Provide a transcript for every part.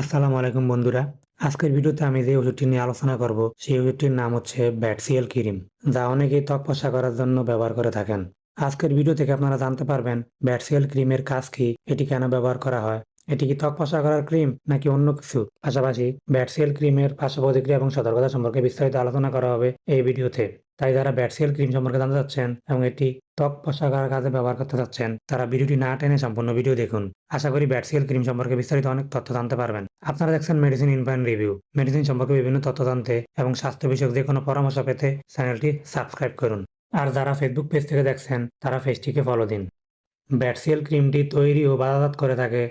আসসালামু আলাইকুম বন্ধুরা। আজকের ভিডিওতে আমি যে ওষুধটি নিয়ে আলোচনা করব, সেই ওষুধটির নাম হচ্ছে ব্যাটসিয়াল ক্রিম, যা অনেকেই ত্বক পশা করার জন্য ব্যবহার করে থাকেন। আজকের ভিডিও থেকে আপনারা জানতে পারবেন ব্যাটসিয়াল ক্রিমের কাজ কি, এটি কেন ব্যবহার করা হয় এটি কি ত্বক ফর্সা করার ক্রিম নাকি অন্য কিছু? পাশাপাশি ব্যাটসিএল ক্রিমের পার্শ্ব প্রতিক্রিয়া এবং সতর্কতা সম্পর্কে বিস্তারিত আলোচনা করা হবে এই ভিডিওতে। তাই যারা ব্যাটসিএল ক্রিম সম্পর্কে জানতে চাচ্ছেন এবং এটি ত্বক ফর্সা করার কাজে ব্যবহার করতে চাচ্ছেন, তারা ভিডিওটি না টেনে সম্পূর্ণ ভিডিও দেখুন। আশা করি ব্যাটসিএল ক্রিম সম্পর্কে বিস্তারিত অনেক তথ্য জানতে পারবেন। আপনারা দেখছেন মেডিসিন ইনফাইন রিভিউ। মেডিসিন সম্পর্কে বিভিন্ন তথ্য জানতে এবং স্বাস্থ্য বিষয়ক যে কোনো পরামর্শ পেতে চ্যানেলটি সাবস্ক্রাইব করুন। আর যারা ফেসবুক পেজ থেকে দেখছেন, তারা পেজটিকে ফলো দিন। ব্যাটসিএল ক্রিমটি তৈরি ও বাজারজাত করে থাকে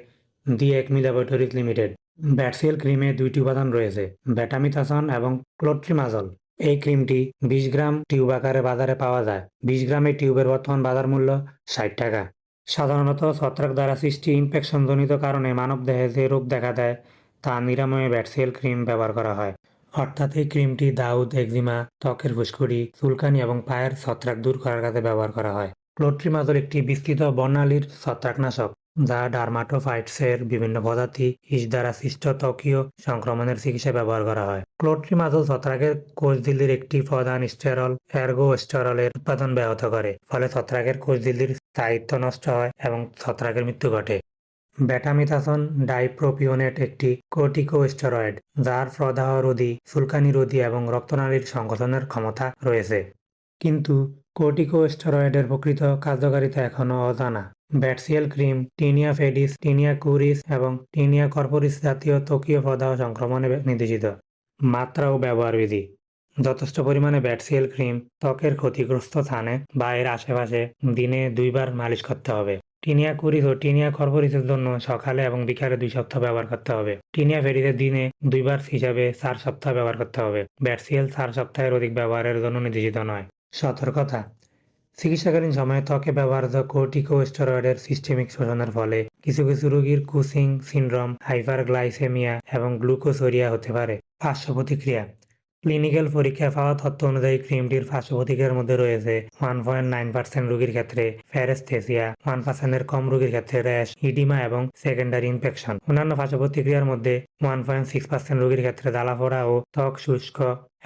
দি একমি ল্যাবরেটরিজ লিমিটেড। ব্যাটসিএল ক্রিমে দুইটি উপাদান রয়েছে ব্যাটামিথাসন এবং ক্লোট্রিমাজল। এই ক্রিমটি বিশ গ্রাম টিউব আকারে বাজারে পাওয়া যায়। বিশ গ্রামের টিউবের বর্তমান বাজার মূল্য ষাট টাকা। সাধারণত ছত্রাক দ্বারা সৃষ্টি ইনফেকশনজনিত কারণে মানবদেহে যে রোগ দেখা দেয়, তা নিরাময়ে ব্যাটসিএল ক্রিম ব্যবহার করা হয়। অর্থাৎ এই ক্রিমটি দাউদ, একজিমা, ত্বকের ফুসকুড়ি, চুলকানি এবং পায়ের ছত্রাক দূর করার কাজে ব্যবহার করা হয়। ক্লোট্রিমাজল একটি বিস্তৃত বর্ণালীর ছত্রাকনাশক। যা ডার্মাটোফাইটসের বিভিন্ন প্রজাতি ইস দ্বারা সৃষ্ট ত্বকীয় সংক্রমণের চিকিৎসায় ব্যবহার করা হয়। ক্লোট্রিমাজল ছত্রাকের কোষঝিল্লির একটি প্রধান স্টেরল এর উৎপাদন ব্যাহত করে, ফলে ছত্রাকের কোষঝিল্লির স্থায়িত্ব নষ্ট হয় এবং ছত্রাকের মৃত্যু ঘটে। ব্যাটামিথাসন ডাইপ্রোপিওনেট একটি কোর্টিকোস্টেরয়েড, যার প্রদাহ রোধী এবং রক্তনালীর সংকোচনের ক্ষমতা রয়েছে। কিন্তু কোর্টিকোস্টেরয়েডের প্রকৃত কার্যকারিতা এখনও অজানা। ব্যাটসিয়াল cream, tinea pedis, tinea cruris এবং টিনিয়া কর্পোরিস জাতীয় ত্বকীয় প্রদাহ সংক্রমণে নির্দেশিত। মাত্রা ও ব্যবহার বিধি। যথেষ্ট পরিমাণে ব্যাটসিয়াল ক্রিম ত্বকের ক্ষতিগ্রস্ত স্থানে বা এর আশেপাশে দিনে দুইবার মালিশ করতে হবে। টিনিয়া কুরিস ও টিনিয়া কর্পোরিসের জন্য সকালে এবং বিকালে দুই সপ্তাহ ব্যবহার করতে হবে। টিনিয়া ফেরিসের দিনে দুইবার হিসাবে চার সপ্তাহ ব্যবহার করতে হবে। ব্যাটসিয়াল চার সপ্তাহের অধিক ব্যবহারের জন্য নির্দেশিত নয়। সতর্কতা। চিকিৎসাকালীন সময়ে ত্বকে ব্যবহৃত কোর্টিকোস্টেরয়েডের সিস্টেমিক শোষণের ফলে কিছু কিছু রোগীর কুসিং সিনড্রোম, হাইপারগ্লাইসেমিয়া এবং গ্লুকোসোরিয়া হতে পারে। পার্শ্ব প্রতিক্রিয়া ক্লিনিক্যাল পরীক্ষায় পাওয়া তথ্য অনুযায়ী ক্রিমটির পার্শ্ব প্রতিক্রিয়ার মধ্যে রয়েছে ওয়ান পয়েন্ট নাইন পার্সেন্ট রোগীর ক্ষেত্রে ফ্যারেস্থেসিয়া, ওয়ান পার্সেন্টের কম রোগীর ক্ষেত্রে র্যাশ, ইডিমা এবং সেকেন্ডারি ইনফেকশন। অন্যান্য পার্শ্ব প্রতিক্রিয়ার মধ্যে ওয়ান পয়েন্ট সিক্স পার্সেন্ট রোগীর ক্ষেত্রে জ্বালাপোড়া ও ত্বক শুষ্ক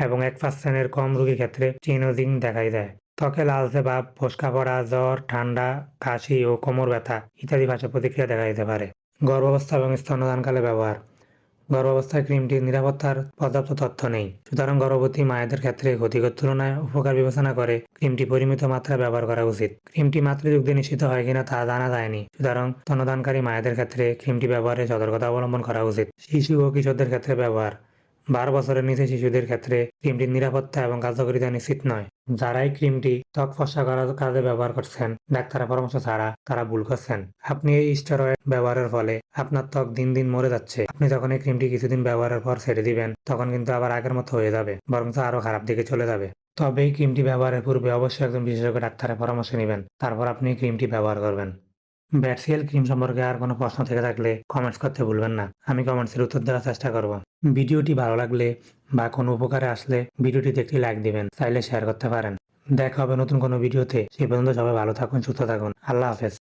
এবং এক পার্সেন্টের কম রোগীর ক্ষেত্রে চিনোজিং দেখাই দেয় ত্বকে লালচে ভাব ফোসকা পড়া, জ্বর, ঠান্ডা, কাশি ও কোমর ব্যথা ইত্যাদি পার্শ্ব প্রতিক্রিয়া দেখা দিতে পারে। গর্ভাবস্থা এবং স্তনদানকালে ব্যবহার। গর্ভাবস্থায় ক্রিমটির নিরাপত্তার পর্যাপ্ত তথ্য নেই। সুতরাং গর্ভবতী মায়েদের ক্ষেত্রে ক্ষতিকর তুলনায় উপকার বিবেচনা করে ক্রিমটি পরিমিত মাত্রায় ব্যবহার করা উচিত। ক্রিমটি মাতৃযুদ্ধে নিষিদ্ধ হয় কিনা তা জানা যায়নি। সুতরাং স্তনদানকারী মায়েদের ক্ষেত্রে ক্রিমটি ব্যবহারে সতর্কতা অবলম্বন করা উচিত। শিশু ও কিশোরদের ক্ষেত্রে ব্যবহার। বারো বছরের নিচে শিশুদের ক্ষেত্রে ক্রিমটির নিরাপত্তা এবং কার্যকারিতা নিশ্চিত নয়। যারাই ক্রিমটি ত্বক ফর্সা করার কাজে ব্যবহার করছেন, ডাক্তারের পরামর্শ ছাড়া তারা ভুল করছেন। আপনি এই স্টেরয়েড ব্যবহারের ফলে আপনার ত্বক দিন দিন মরে যাচ্ছে। আপনি যখন এই ক্রিমটি কিছুদিন ব্যবহারের পর ছেড়ে দিবেন, তখন কিন্তু আবার আগের মতো হয়ে যাবে বরং আরও খারাপ দিকে চলে যাবে। তবে এই ক্রিমটি ব্যবহারের পূর্বে অবশ্যই একজন বিশেষজ্ঞ ডাক্তারের পরামর্শ নেবেন। তারপর আপনি ক্রিমটি ব্যবহার করবেন। ব্যাটসিয়াল ক্রিম সম্পর্কে আর কোনো প্রশ্ন থেকে থাকলে কমেন্টস করতে ভুলবেন না। আমি কমেন্টসের উত্তর দেওয়ার চেষ্টা করব। ভিডিওটি ভালো লাগলে বা কোনো উপকারে আসলে ভিডিওটিতে একটি লাইক দিবেন, চাইলে শেয়ার করতে পারেন। দেখা হবে নতুন কোনো ভিডিওতে। সে পর্যন্ত সবাই ভালো থাকুন, সুস্থ থাকুন। আল্লাহ হাফেজ।